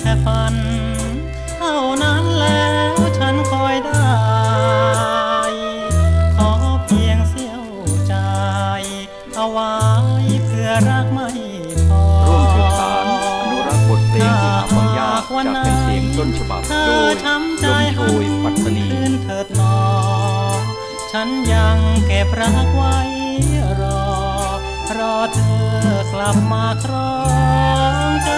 แค่ฝัน เท่านั้นแล้วฉันคอยได้ ขอเพียงเสี้ยวใจ เอาไว้เพื่อรักไม่พอร่วมสืบสารอนุรักษ์บทเพลงที่หาฟังยากจากเพลงต้นฉบับโดยลมโชยปัตตานีเถิดนอ ฉันยังเก็บรักไว้รอ รอเธอกลับมาครองใจ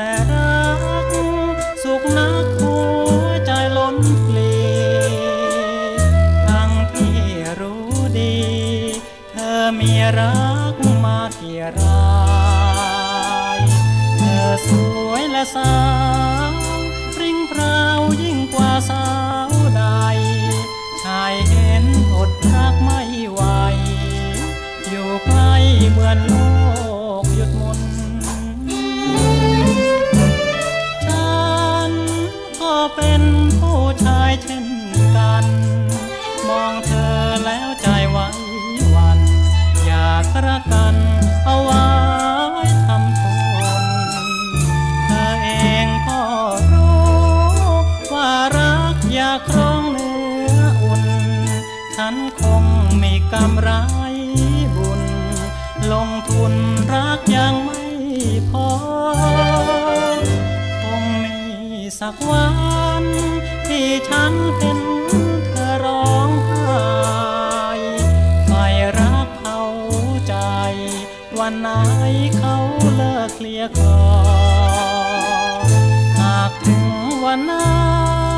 แต่รัก สุขนักหัวใจล้นปลีทั้งที่รู้ดี เธอมีรักมากี่รายเธอสวยและสาว ปริ้งเพราวยิ่งกว่าสาว ผู้ชายเช่นกัน มองเธอแล้วใจไว้วัน อยากรักกันเอาไว้ทำทนเธอเองก็รู้ว่ารักอยากครองเนื้ออุ่น ฉันคงมีกำไรบุญ ลงทุนรักยังไม่พอ คงมีสักวัน ที่ฉันเห็นเธอร้องไห้ไฟรักเขาใจ วันไหนเขาเลิกเคลียร์คอหากถึงวันนั้น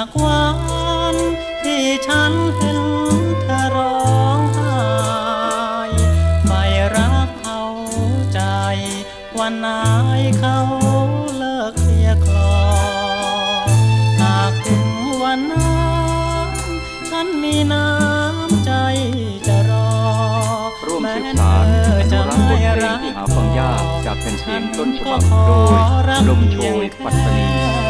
สักวันที่ฉันเห็นเธอร้องไห้ไม่รักเขาใจ วันไหนเขาเลิกเคลียร์คลอหากถึงวันนั้นฉันมีน้ำใจจะรอร่วมสืบสานออจะนุรักษ์บทเพลงรักที่หาฟังยากจากแผ่นเพลงต้นฉบับโดยลมโชยปัตตานี